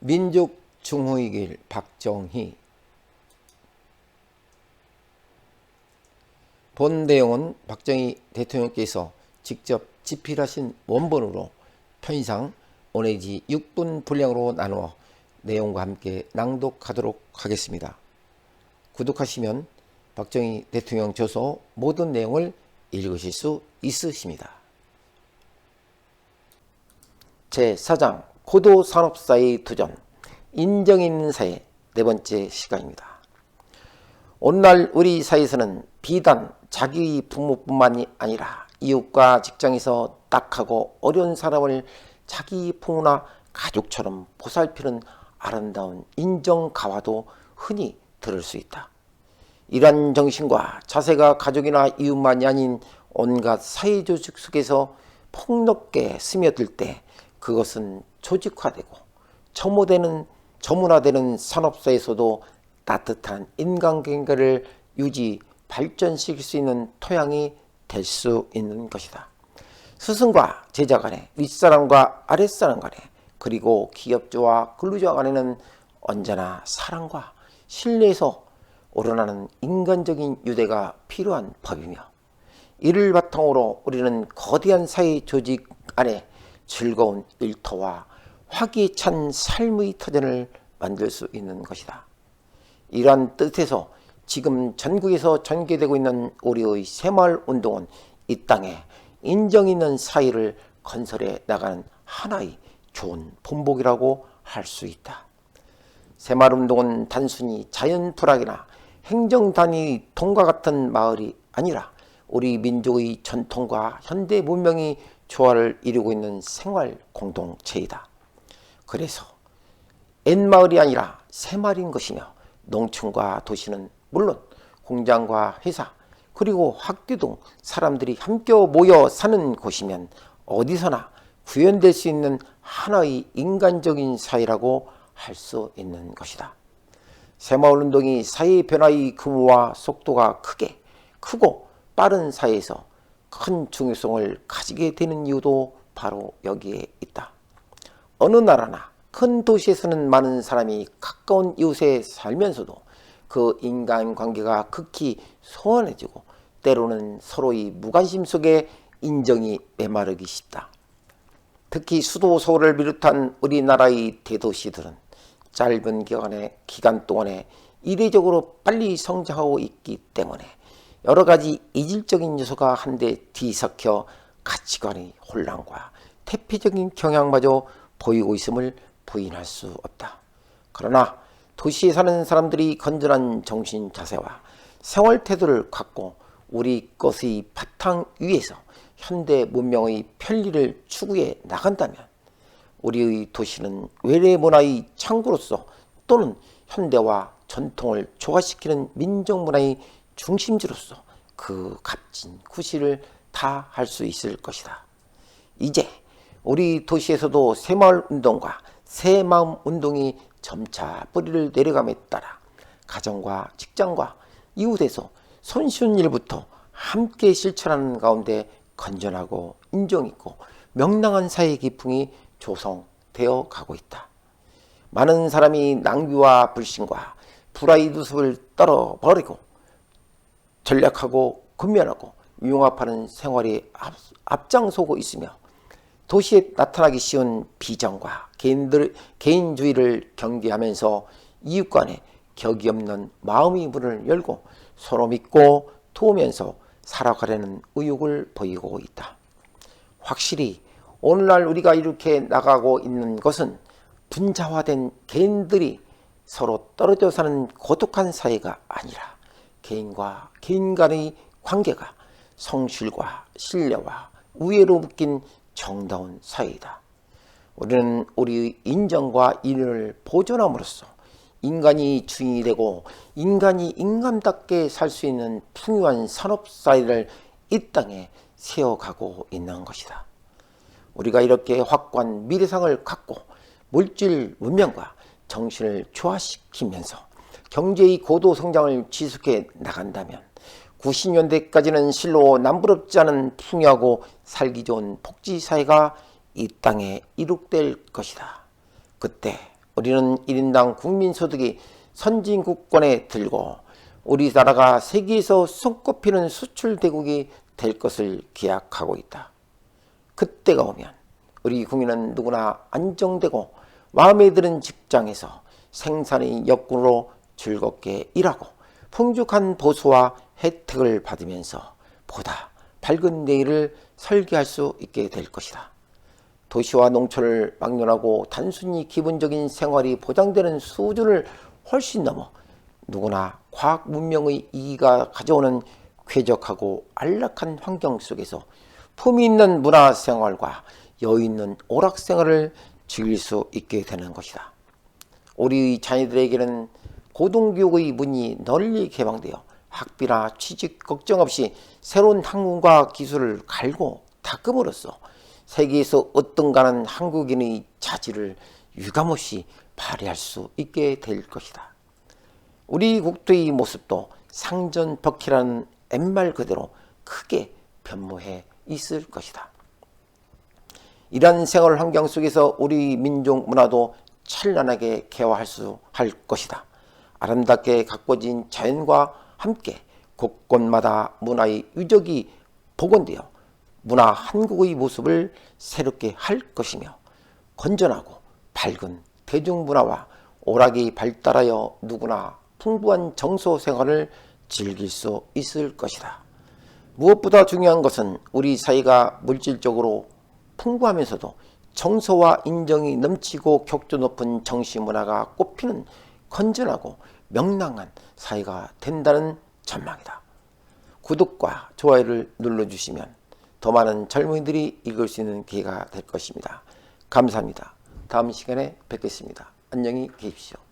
민족 중후의 길 박정희 본 내용은 박정희 대통령께서 직접 집필하신 원본으로 편의상 5내지 6분 분량으로 나누어 내용과 함께 낭독하도록 하겠습니다. 구독하시면 박정희 대통령 저서 모든 내용을 읽으실 수 있으십니다. 제4장 고도산업사의 도전 인정 있는 사회 네 번째 시간입니다. 오늘날 우리 사회에서는 비단 자기 부모뿐만이 아니라 이웃과 직장에서 딱하고 어려운 사람을 자기 부모나 가족처럼 보살피는 아름다운 인정 가와도 흔히 들을 수 있다. 이러한 정신과 자세가 가족이나 이웃만이 아닌 온갖 사회 조직 속에서 폭넓게 스며들 때 그것은 조직화되고 첨호되는 전문화되는 산업사에서도 따뜻한 인간관계를 유지 발전시킬 수 있는 토양이 될 수 있는 것이다. 스승과 제자 간에 윗사람과 아랫사람 간에 그리고 기업주와 근로자 간에는 언제나 사랑과 신뢰에서 우러나는 인간적인 유대가 필요한 법이며 이를 바탕으로 우리는 거대한 사회 조직 안에 즐거운 일터와 화기찬 삶의 터전을 만들 수 있는 것이다. 이러한 뜻에서 지금 전국에서 전개되고 있는 우리의 새마을 운동은 이 땅에 인정 있는 사회를 건설해 나가는 하나의 좋은 본보기라고 할 수 있다. 새마을 운동은 단순히 자연 불학이나 행정단위 통과 같은 마을이 아니라 우리 민족의 전통과 현대 문명이 조화를 이루고 있는 생활 공동체이다. 그래서 옛마을이 아니라 새마을인 것이며 농촌과 도시는 물론 공장과 회사 그리고 학교 등 사람들이 함께 모여 사는 곳이면 어디서나 구현될 수 있는 하나의 인간적인 사회라고 할 수 있는 것이다. 새마을 운동이 사회 변화의 규모와 속도가 크게 크고 빠른 사회에서 큰 중요성을 가지게 되는 이유도 바로 여기에 있다. 어느 나라나 큰 도시에서는 많은 사람이 가까운 이웃에 살면서도 그 인간관계가 극히 소원해지고 때로는 서로의 무관심 속에 인정이 메마르기 쉽다. 특히 수도 서울을 비롯한 우리나라의 대도시들은 짧은 기간에, 기간 동안에 이례적으로 빨리 성장하고 있기 때문에 여러 가지 이질적인 요소가 한데 뒤섞여 가치관의 혼란과 태폐적인 경향마저 보이고 있음을 부인할 수 없다. 그러나 도시에 사는 사람들이 건전한 정신 자세와 생활 태도를 갖고 우리 것의 바탕 위에서 현대 문명의 편리를 추구해 나간다면 우리의 도시는 외래 문화의 창구로서 또는 현대와 전통을 조화시키는 민족 문화의 중심지로서 그 값진 구실을 다 할 수 있을 것이다. 이제 우리 도시에서도 새마을 운동과 새마음 운동이 점차 뿌리를 내려감에 따라 가정과 직장과 이웃에서 손쉬운 일부터 함께 실천하는 가운데 건전하고 인정있고 명랑한 사회 기풍이 조성되어 가고 있다. 많은 사람이 낭비와 불신과 불화의 누습을 떨어버리고 전략하고 근면하고 융합하는 생활에 앞, 앞장서고 있으며 도시에 나타나기 쉬운 비정과 개인들, 개인주의를 경계하면서 이웃 간에 격이 없는 마음의 문을 열고 서로 믿고 도우면서 살아가려는 의욕을 보이고 있다. 확실히 오늘날 우리가 이렇게 나가고 있는 것은 분자화된 개인들이 서로 떨어져 사는 고독한 사회가 아니라 개인과 개인 간의 관계가 성실과 신뢰와 우애로 묶인 정다운 사회이다. 우리는 우리의 인정과 인을 보존함으로써 인간이 주인이 되고 인간이 인간답게 살 수 있는 풍요한 산업사회를 이 땅에 세워가고 있는 것이다. 우리가 이렇게 확고한 미래상을 갖고 물질 문명과 정신을 조화시키면서 경제의 고도 성장을 지속해 나간다면 90년대까지는 실로 남부럽지 않은 풍요하고 살기 좋은 복지사회가 이 땅에 이룩될 것이다. 그때 우리는 1인당 국민소득이 선진국권에 들고 우리나라가 세계에서 손꼽히는 수출 대국이 될 것을 기약하고 있다. 그때가 오면 우리 국민은 누구나 안정되고 마음에 드는 직장에서 생산의 역군으로 즐겁게 일하고 풍족한 보수와 혜택을 받으면서 보다 밝은 내일을 설계할 수 있게 될 것이다. 도시와 농촌을 막론하고 단순히 기본적인 생활이 보장되는 수준을 훨씬 넘어 누구나 과학 문명의 이기가 가져오는 쾌적하고 안락한 환경 속에서 품위 있는 문화 생활과 여유 있는 오락 생활을 즐길 수 있게 되는 것이다. 우리 자녀들에게는 고등교육의 문이 널리 개방되어 학비나 취직 걱정 없이 새로운 학문과 기술을 갈고 닦음으로써 세계에서 어떤가는 한국인의 자질을 유감없이 발휘할 수 있게 될 것이다. 우리 국토의 모습도 상전벽희라는 옛말 그대로 크게 변모해 있을 것이다. 이러한 생활 환경 속에서 우리 민족 문화도 찬란하게 개화할 수 할 것이다. 아름답게 가꿔진 자연과 함께 곳곳마다 문화의 유적이 복원되어 문화 한국의 모습을 새롭게 할 것이며 건전하고 밝은 대중문화와 오락이 발달하여 누구나 풍부한 정서 생활을 즐길 수 있을 것이다. 무엇보다 중요한 것은 우리 사회가 물질적으로 풍부하면서도 정서와 인정이 넘치고 격조 높은 정신문화가 꽃피는 건전하고 명랑한 사회가 된다는 전망이다. 구독과 좋아요를 눌러주시면 더 많은 젊은이들이 읽을 수 있는 기회가 될 것입니다. 감사합니다. 다음 시간에 뵙겠습니다. 안녕히 계십시오.